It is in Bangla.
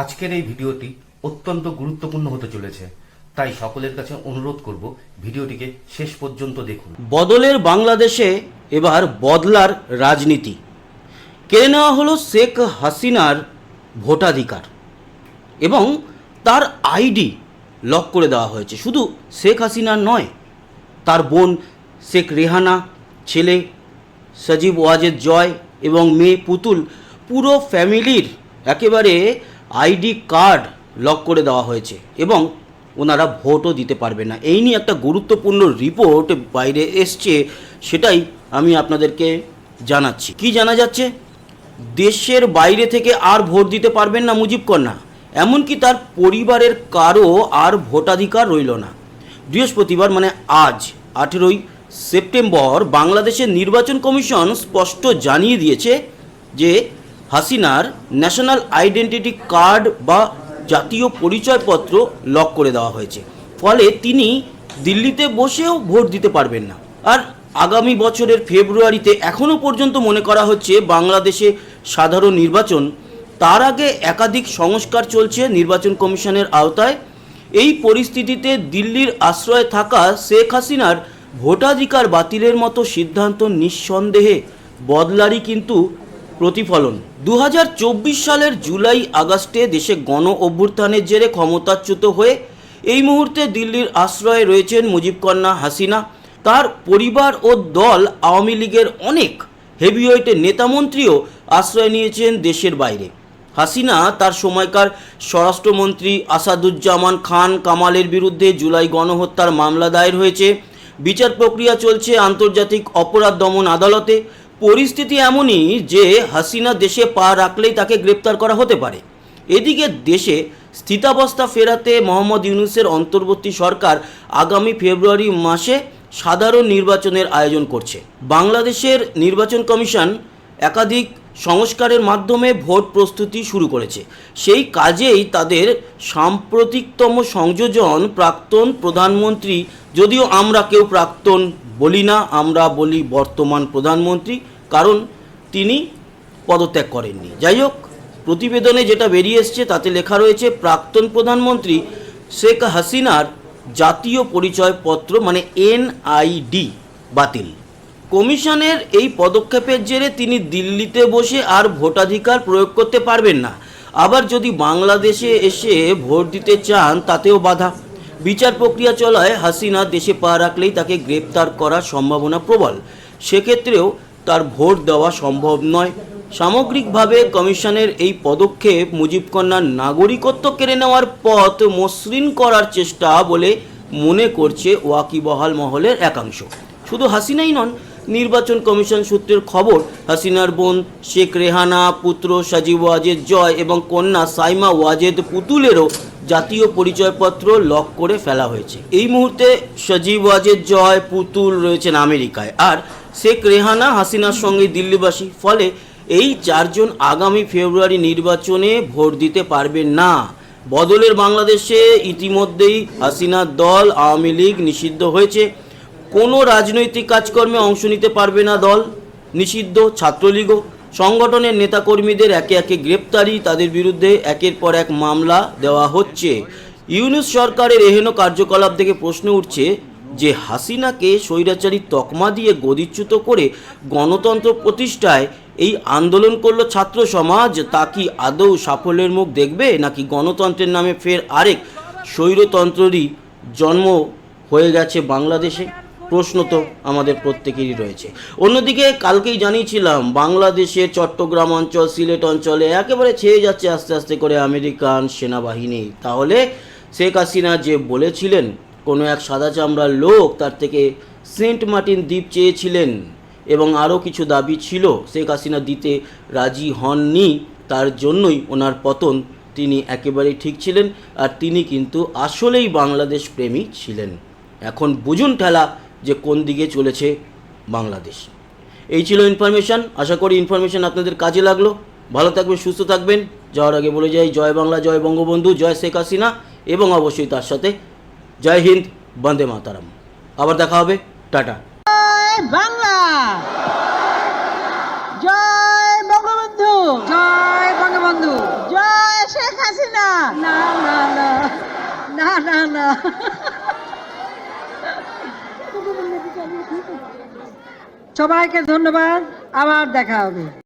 আজকের এই ভিডিওটি অত্যন্ত গুরুত্বপূর্ণ হতে চলেছে, তাই সকলের কাছে অনুরোধ করব ভিডিওটিকে শেষ পর্যন্ত দেখুন। বদলের বাংলাদেশে এবার বদলার রাজনীতি। কেড়ে নেওয়া হলো শেখ হাসিনার ভোটাধিকার এবং তার আইডি লক করে দেওয়া হয়েছে। শুধু শেখ হাসিনার নয়, তার বোন শেখ রেহানা, ছেলে সজীব ওয়াজেদ জয় এবং মেয়ে পুতুল, পুরো ফ্যামিলির একেবারে আইডি কার্ড লক করে দেওয়া হয়েছে এবং ওনারা ভোটও দিতে পারবে না। এই নিয়ে একটা গুরুত্বপূর্ণ রিপোর্ট বাইরে এসছে, সেটাই আমি আপনাদেরকে জানাচ্ছি। কি জানা যাচ্ছে? দেশের বাইরে থেকে আর ভোট দিতে পারবেন না মুজিব কন্যা। এমনকি তার পরিবারের কারও আর ভোটাধিকার রইল না। বৃহস্পতিবার মানে আজ, আঠেরোই সেপ্টেম্বর, বাংলাদেশের নির্বাচন কমিশন স্পষ্ট জানিয়ে দিয়েছে যে হাসিনার ন্যাশনাল আইডেন্টিটি কার্ড বা জাতীয় পরিচয়পত্র লক করে দেওয়া হয়েছে। ফলে তিনি দিল্লিতে বসেও ভোট দিতে পারবেন না। আর আগামী বছরের ফেব্রুয়ারিতে এখনও পর্যন্ত মনে করা হচ্ছে বাংলাদেশে সাধারণ নির্বাচন। তার আগে একাধিক সংস্কার চলছে নির্বাচন কমিশনের আওতায়। এই পরিস্থিতিতে দিল্লির আশ্রয়ে থাকা শেখ হাসিনার ভোটাধিকার বাতিলের মতো সিদ্ধান্ত নিঃসন্দেহে বদলারই কিন্তু প্রতিফলন। দু হাজার চব্বিশ সালের জুলাই আগস্টে দেশে গণ অভ্যুত্থানের জেরে ক্ষমতাচ্যুত হয়ে এই মুহূর্তে দিল্লির আশ্রয়ে রয়েছেন মুজিব কন্যা হাসিনা। তার পরিবার ও দল আওয়ামী লীগের অনেক হেভিওয়েটের নেতামন্ত্রীও আশ্রয় নিয়েছেন দেশের বাইরে। হাসিনা তার সময়কার স্বরাষ্ট্রমন্ত্রী আসাদুজ্জামান খান কামালের বিরুদ্ধে জুলাই গণহত্যার মামলা দায়ের হয়েছে। বিচার প্রক্রিয়া চলছে আন্তর্জাতিক অপরাধ দমন আদালতে। পরিস্থিতি এমনই যে হাসিনা দেশে পা রাখলেই তাকে গ্রেপ্তার করা হতে পারে। এদিকে দেশে স্থিতাবস্থা ফেরাতে মোহাম্মদ ইউনুসের অন্তর্বর্তী সরকার আগামী ফেব্রুয়ারি মাসে সাধারণ নির্বাচনের আয়োজন করছে। বাংলাদেশের নির্বাচন কমিশন একাধিক সংস্কারের মাধ্যমে ভোট প্রস্তুতি শুরু করেছে। সেই কাজেই তাদের সাম্প্রতিকতম সংযোজন প্রাক্তন প্রধানমন্ত্রী, যদিও আমরা কেউ প্রাক্তন বলি না, আমরা বলি বর্তমান প্রধানমন্ত্রী কারণ তিনি পদত্যাগ করেননি। যাই হোক, প্রতিবেদনে যেটা বেরিয়ে এসছে, তাতে লেখা রয়েছে, প্রাক্তন প্রধানমন্ত্রী শেখ হাসিনার জাতীয় পরিচয়পত্র মানে এনআইডি, বাতিল। কমিশনের এই পদক্ষেপের জেরে তিনি দিল্লিতে বসে আর ভোটাধিকার প্রয়োগ করতে পারবেন না। আবার যদি বাংলাদেশে এসে ভোট দিতে চান, তাতেও বাধা। বিচার প্রক্রিয়া চলায় হাসিনা দেশে পা রাখলেই তাকে গ্রেপ্তার করার সম্ভাবনা প্রবল। সেক্ষেত্রেও তার ভোট দেওয়া সম্ভব নয়। সামগ্রিকভাবে কমিশনের এই পদক্ষেপ মুজিব কন্যার নাগরিকত্ব কেড়ে নেওয়ার পথ মসৃণ করার চেষ্টা বলে মনে করছে ওয়াকিবহাল মহলের একাংশ। শুধু হাসিনাই নন, নির্বাচন কমিশন সূত্রের খবর, হাসিনার বোন শেখ রেহানা, পুত্র সাজিব ওয়াজেদ জয় এবং কন্যা সাইমা ওয়াজেদ পুতুলেরও জাতীয় পরিচয়পত্র লক করে ফেলা হয়েছে। এই মুহূর্তে সজীব ওয়াজেদ জয় পুতুল রয়েছেন আমেরিকায়। আর শেখ রেহানা হাসিনার সঙ্গে দিল্লিবাসী। ফলে এই চারজন আগামী ফেব্রুয়ারি নির্বাচনে ভোট দিতে পারবেন না। বদলের বাংলাদেশে ইতিমধ্যেই হাসিনার দল আওয়ামী লীগ নিষিদ্ধ হয়েছে। কোনো রাজনৈতিক কাজকর্মে অংশ নিতে পারবে না দল। নিষিদ্ধ ছাত্রলীগও। সংগঠনের নেতাকর্মীদের একে একে গ্রেপ্তারি তাদের বিরুদ্ধে একের পর এক মামলা দেওয়া হচ্ছে। ইউনুস সরকারের এহেন কার্যকলাপ থেকে প্রশ্ন উঠছে যে হাসিনাকে স্বৈরাচারী তকমা দিয়ে গদিচ্যুত করে গণতন্ত্র প্রতিষ্ঠায় এই আন্দোলন করল ছাত্র সমাজ, তা কি আদৌ সাফল্যের মুখ দেখবে নাকি গণতন্ত্রের নামে ফের আরেক স্বৈরতন্ত্রেরই জন্ম হয়ে গেছে বাংলাদেশে? প্রশ্ন তো আমাদের প্রত্যেকেরই রয়েছে। অন্যদিকে কালকেই জানিয়েছিলাম, বাংলাদেশের চট্টগ্রাম অঞ্চল, সিলেট অঞ্চলে একেবারে ছেয়ে যাচ্ছে আস্তে আস্তে করে আমেরিকান সেনাবাহিনী। তাহলে শেখ হাসিনা যে বলেছিলেন কোনো এক সাদা চামড়ার লোক তার থেকে সেন্ট মার্টিন দ্বীপ চেয়েছিলেন এবং আরও কিছু দাবি ছিল। শেখ হাসিনা দিতে রাজি হননি, তার জন্যই ওনার পতন তিনি একেবারেই ঠিক ছিলেন আর তিনি কিন্তু আসলেই বাংলাদেশ প্রেমী ছিলেন। এখন বুঝুন ঠেলা যে কোন দিকে চলেছে বাংলাদেশ। এই ছিল ইনফরমেশান আশা করি ইনফরমেশান আপনাদের কাজে লাগল। ভালো থাকবেন, সুস্থ থাকবেন। যাওয়ার আগে বলে যাই, জয় বাংলা, জয় বঙ্গবন্ধু, জয় শেখ হাসিনা এবং অবশ্যই তার সাথে জয় হিন্দ বন্দে মাতারাম। আবার দেখা হবে টাটা। বাংলা। জয় বঙ্গবন্ধু। জয় বঙ্গবন্ধু। জয় শেখ হাসিনা। না না না। না না না। সবাইকে ধন্যবাদ। আবার দেখা হবে।